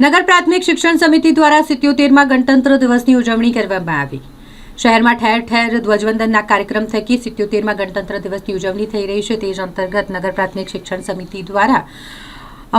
નગર પ્રાથમિક શિક્ષણ સમિતિ દ્વારા સિત્યોતેરમાં ગણતંત્ર દિવસની ઉજવણી કરવામાં આવી. શહેરમાં ઠેર ઠેર ધ્વજવંદનના કાર્યક્રમ થકી સિત્યોતેરમાં ગણતંત્ર દિવસની ઉજવણી થઈ રહી છે. તે જ અંતર્ગત નગર પ્રાથમિક શિક્ષણ સમિતિ દ્વારા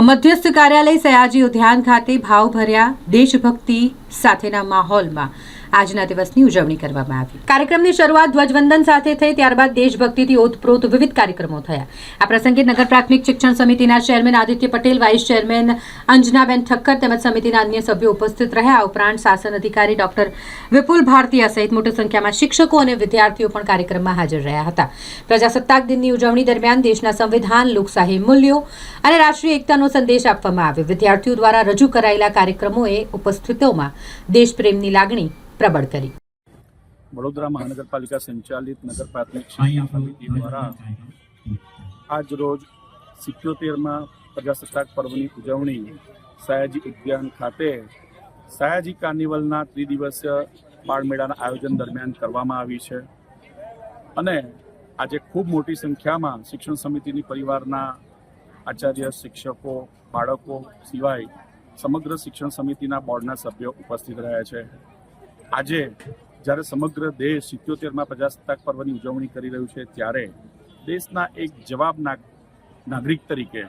મધ્યસ્થ કાર્યાલય સયાજી ઉદ્યાન ખાતે ભાવભર્યા દેશભક્તિ સાથેના માહોલમાં આજના દિવસની ઉજવણી કરવામાં આવી. કાર્યક્રમની શરૂઆત ધ્વજવંદન સાથે થઈ, ત્યારબાદ દેશભક્તિથી ઓતપ્રોત વિવિધ કાર્યક્રમો થયા. આ પ્રસંગે નગર પ્રાથમિક શિક્ષણ સમિતિના chairman Aditya Patel, vice chairman Anjanaben Thakkar તેમજ સમિતિના અન્ય સભ્યો ઉપસ્થિત રહ્યા. ઉપરાંત શાસન અધિકારી ડોક્ટર વિપુલ ભારતીયા સહિત મોટી સંખ્યામાં શિક્ષકો અને વિદ્યાર્થીઓ પણ કાર્યક્રમમાં હાજર રહ્યા હતા. પ્રજાસત્તાક દિનની ઉજવણી દરમિયાન દેશના સંવિધાન, લોકશાહી મૂલ્યો અને રાષ્ટ્રીય એકતાનો સંદેશ આપવામાં આવ્યો. વિદ્યાર્થીઓ દ્વારા રજૂ કરાયેલા કાર્યક્રમોએ ઉપસ્થિતોમાં દેશપ્રેમની લાગણી પ્રબળ કરી. વડોદરા મહાનગરપાલિકા સંચાલિત નગર પ્રાથમિક શિક્ષણ સમિતિ દ્વારા આજ રોજ સિત્યોતેરમાં પ્રજાસત્તાક પર્વની ઉજવણી સયાજી ઉદ્યાન ખાતે સયાજી કાર્નિવલના ત્રિદિવસીય બાળમેળાના આયોજન દરમિયાન કરવામાં આવી છે. અને આજે ખૂબ મોટી સંખ્યામાં શિક્ષણ સમિતિની પરિવારના આચાર્ય શિક્ષકો બાળકો સિવાય સમગ્ર શિક્ષણ સમિતિના બોર્ડના સભ્યો ઉપસ્થિત રહ્યા છે. આજે જ્યારે સમગ્ર દેશ સિત્યોતેરમાં પ્રજાસત્તાક પર્વની ઉજવણી કરી રહ્યું છે, ત્યારે દેશના એક જવાબ નાગ- નાગરિક તરીકે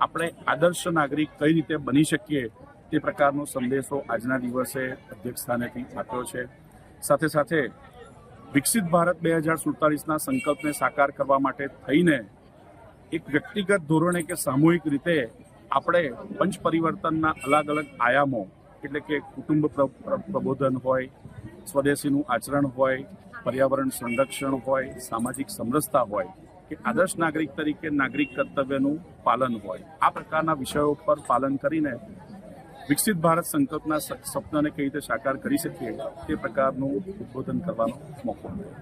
આપણે આદર્શ નાગરિક કઈ રીતે બની શકીએ તે પ્રકારનો સંદેશો આજના દિવસે અધ્યક્ષ સ્થાનેથી આપ્યો છે. સાથે સાથે વિકસિત ભારત બે હજાર સુડતાલીસના સંકલ્પને સાકાર કરવા માટે થઈને એક વ્યક્તિગત ધોરણે કે સામૂહિક રીતે આપણે પંચ પરિવર્તનના અલગ અલગ આયામો, એટલે કે કુટુંબ પ્ર- પ્ર- પ્રબોધન હોય સ્વદેશીનું આચરણ હોય, પર્યાવરણ સંરક્ષણ હોય, સામાજિક સમરસતા હોય, કે આદર્શ નાગરિક તરીકે નાગરિક કર્તવ્યનું પાલન હોય. આ પ્રકારના વિષયો પર પાલન કરીને વિકસિત ભારત સંકલ્પના સપનાને કઈ રીતે સાકાર કરી શકીએ, તે પ્રકારનું ઉદ્બોધન કરવાનો મોકો મળ્યો